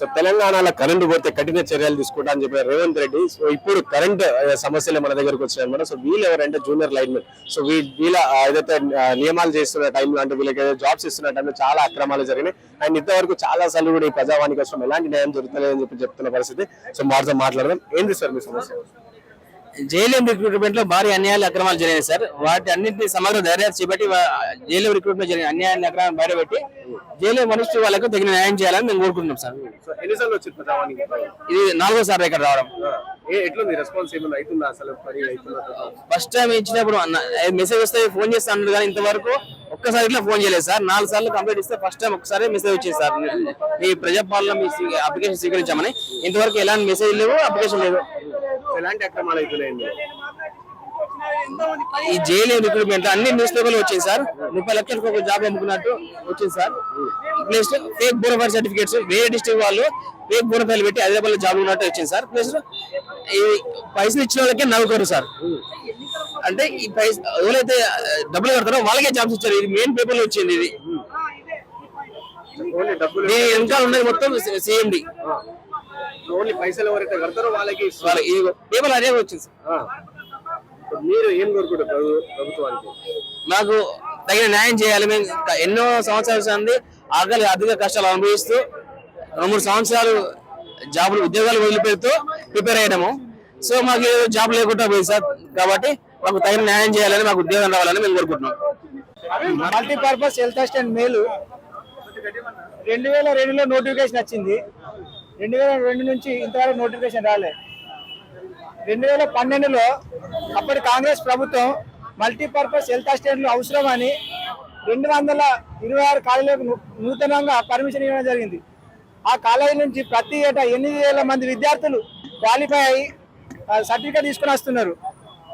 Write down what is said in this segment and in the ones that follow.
So తెలంగాణలో current పోతే కఠిన చర్యలు తీసుకుంటా అని చెప్పారు రేవంత్ రెడ్డి సో ఇప్పుడు కరెంట్ సమస్యలు మన దగ్గరకు వచ్చినాయి అనమాట సో వీళ్ళు ఎవరంటే జూనియర్ లైన్మెన్ సో వీ- వీళ్ళ ఏదైతే నియమాలు చేస్తున్న టైంలో అంటే వీళ్ళకి జాబ్స్ ఇస్తున్న టైంలో చాలా అక్రమాలు జరిగినాయి. అండ్ ఇంతవరకు చాలా సార్లు కూడా ఈ ప్రజావాణి కోసం ఎలాంటి న్యాయం జరుగుతలేదని చెప్పి చెప్తున్న పరిస్థితి. సో మాతో మాట్లాడదాం. ఏంటి సార్ మీ సమస్య? జేఎల్ఎం రిక్రూట్మెంట్లో భారీ అన్యాయాలు అక్రమాలు జరిగాయి సార్. వాటి అన్నింటినీ సమగ్ర దర్యాప్తు చేపట్టి జేఎల్ఎం రిక్రూట్మెంట్ జరిగిన అన్యాయాన్ని అక్రమాలు బయటపెట్టి జేఎల్ఎం మనుషులు వాళ్ళకు తగిన న్యాయం చేయాలని మేము కోరుకుంటున్నాం సార్. ఎన్నిసార్లు వచ్చింది ప్రజావాణికి ఇది నాలుగోసారి ఇక్కడ రావడం. ఏ- ఎట్లుంది? రెస్పాన్స్ ఏమైనా అవుతుందా అసలు? పని ఫస్ట్ టైం ఇచ్చినప్పుడు మెసేజ్ వస్తే ఫోన్ చేస్తా అన్నారు కానీ ఇంతవరకు ఒక్కసారి ఇట్లా ఫోన్ చేయలేదు సార్. నాలుగు సార్లు కంప్లీట్ ఇస్తే ఫస్ట్ టైం ఒకసారి మెసేజ్ వచ్చింది సార్. మీ ప్రజాపాలన మీ అప్లికేషన్ స్వీకరించామని. ఇంతవరకు ఎలాంటి మెసేజ్ లేవు అప్లికేషన్ లేదు. ఎలాంటి అక్రమాలు అవుతున్నాయి ఇందులో? ఈ జేఎల్ఎం రిక్రూట్మెంట్ అన్ని న్యూస్ పేపర్లు వచ్చింది సార్. ముప్పై లక్షలకు ఒక జాబ్ అమ్ముకున్నట్టు వచ్చింది sir. Plus fake bonafide certificates వేరే డిస్ట్రిక్ట్ వాళ్ళు ఫేక్ బోనఫైల్ పెట్టి హైదరాబాద్లో జాబ్ ఉన్నట్టు వచ్చింది సార్. ప్లస్ ఈ పైసలు ఇచ్చిన వాళ్ళకే నవ్వుకోరు సార్. అంటే ఈ పైస ఎవరైతే డబ్బులు కడతారో వాళ్ళకే జాబ్స్ ఇచ్చారు. ఇది మెయిన్ పేపర్లో వచ్చింది ఇది. దీని వెనకాల ఉన్నది మొత్తం సిఎండి ఓన్లీ పైసలు ఎవరైతే కడతారో వాళ్ళకి పేపర్ అదే వచ్చింది సార్. మీరు ఏం కోరుకుంటారు ప్రభు- ప్రభుత్వానికి? మాకు తగిన న్యాయం చేయాలి. మేము ఎన్నో సంవత్సరాల సంది ఆకలి అధిక కష్టాలు అనుభవిస్తూ రెండు మూడు సంవత్సరాలు జాబులు ఉద్యోగాలు వదిలిపెడుతూ ప్రిపేర్ అయ్యాము. సో మాకు జాబ్ లేకుండా పోయింది సార్. కాబట్టి మాకు తగిన న్యాయం చేయాలని మాకు ఉద్యోగం రావాలని మేము కోరుకుంటున్నాం. మల్టీపర్పస్ హెల్త్ అసిస్టెంట్ మేలు. రెండు వేల రెండులో నోటిఫికేషన్ వచ్చింది. రెండు వేల రెండు నుంచి ఇంతవరకు నోటిఫికేషన్ రాలే. రెండు వేల పన్నెండులో అప్పటి కాంగ్రెస్ ప్రభుత్వం మల్టీపర్పస్ హెల్త్ అసిస్టెంట్లు అవసరమని రెండు వందల ఇరవై ఆరు కాలేజీలకు నూతనంగా పర్మిషన్ ఇవ్వడం జరిగింది. ఆ కాలేజీ నుంచి ప్రతి ఏటా ఎనిమిది వేల మంది విద్యార్థులు క్వాలిఫై అయ్యి సర్టిఫికేట్ తీసుకుని వస్తున్నారు.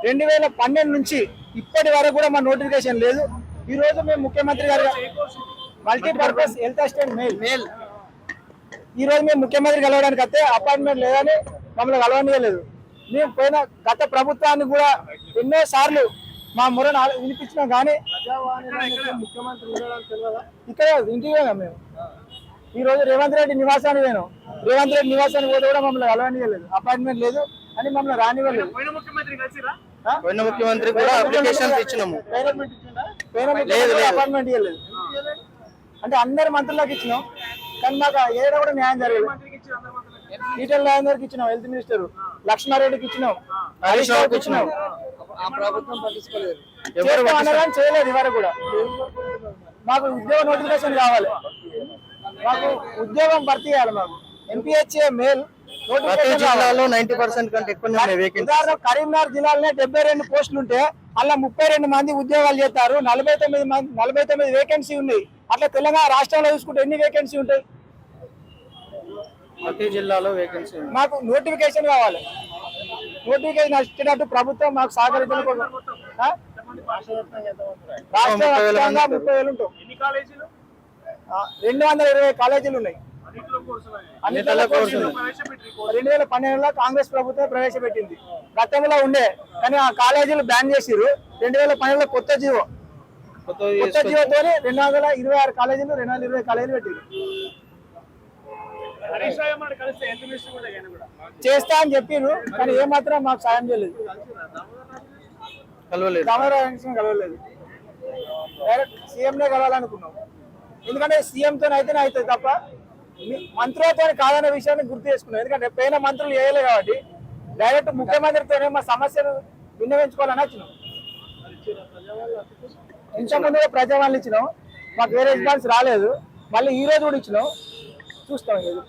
రెండు వేల పన్నెండు నుంచి ఇప్పటి వరకు కూడా మా నోటిఫికేషన్ లేదు. ఈ రోజు మేము ముఖ్యమంత్రి గారు multipurpose health assistant male male ఈ రోజు మేము ముఖ్యమంత్రి కలవడానికి వస్తే అపాయింట్మెంట్ లేదని మమ్మల్ని కలవనీయలేదు. మేము పోయిన గత ప్రభుత్వాన్ని కూడా ఎన్నో సార్లు మా మొరను ఆల- వినిపించినాం కానీ ఇక్కడ ఇంటికి పోయినాం మేము. ఈ రోజు రేవంత్ రెడ్డి నివాసానికి పోయినాం. రేవంత్ రెడ్డి నివాసానికి పోతే కూడా మమ్మల్ని కలవనీయలేదు అపాయింట్మెంట్ లేదు అని మమ్మల్ని రానివ్వలేదు? పోయిన ముఖ్యమంత్రి కూడా అప్లికేషన్స్ ఇచ్చినాము. అపాయింట్మెంట్ ఇవ్వలేదు. అంటే అందరి మంత్రులకు ఇచ్చినాం కానీ మాకు ఏడ కూడా న్యాయం జరగలేదు. ఈటల రాజేందర్కి ఇచ్చినాం హెల్త్ మినిస్టర్. లక్ష్మారెడ్డికి ఇచ్చినాం. హరీష్ రావుకి ఇచ్చినాం. చేయలేదు ఇవరకు కూడా. మాకు ఉద్యోగ నోటిఫికేషన్ కావాలి. మాకు ఉద్యోగం భర్తీ చేయాలి మాకు. ఎంపీహెచ్ఏ మేల్ కరీంనగర్ జిల్లాలోనే డెబ్బై రెండు పోస్టులు ఉంటే అలా ముప్పై రెండు మంది ఉద్యోగాలు చేస్తారు. నలభై తొమ్మిది మంది నలభై తొమ్మిది వేకెన్సీ ఉన్నాయి. అట్లా తెలంగాణ రాష్ట్రంలో చూసుకుంటే ఎన్ని వేకెన్సీ ఉంటాయి? ప్రతి జిల్లాలో వేకెన్సీ మాకు నోటిఫికేషన్ కావాలి. నోటిఫికేషన్ వచ్చేటట్టు ప్రభుత్వం మాకు సహకరించడం రాష్ట్ర వ్యాప్తంగా ముప్పై వేలు ఉంటాం రెండు వందల ఇరవై కాలేజీలు ఉన్నాయి. రెండు వేల పన్నెండులో కాంగ్రెస్ ప్రభుత్వం ప్రవేశపెట్టింది. గతంలో ఉండే కానీ ఆ కాలేజీలు బ్యాన్ చేసిర్రు. రెండు వేల పన్నెండులో కొత్త జీవో కొత్త జీవోతో రెండు వందల ఇరవై ఆరు కాలేజీలు రెండు వందల ఇరవై కాలేజీలు పెట్టింది చేస్తా అని చెప్పిర్రు కానీ ఏమాత్రం మాకు సాయం చేయలేదు. కలవలేదు. రామారావు కలవలేదు. డైరెక్ట్ సీఎంనే కలవాలనుకున్నాం. ఎందుకంటే సీఎంతో అయితేనే అవుతుంది తప్ప మంత్రులతో కాదనే విషయాన్ని గుర్తు చేసుకున్నాం. ఎందుకంటే పైన మంత్రులు చేయలే కాబట్టి డైరెక్ట్ ముఖ్యమంత్రితోనే మా సమస్యను విన్నవించుకోవాలని వచ్చినాం. ఇంతకుముందు ప్రజావాళ్ళు ఇచ్చినాం. మాకు వేరే రెస్పాన్స్ రాలేదు. మళ్ళీ ఈ రోజు కూడా ఇచ్చినాం. చూస్తాం ఇది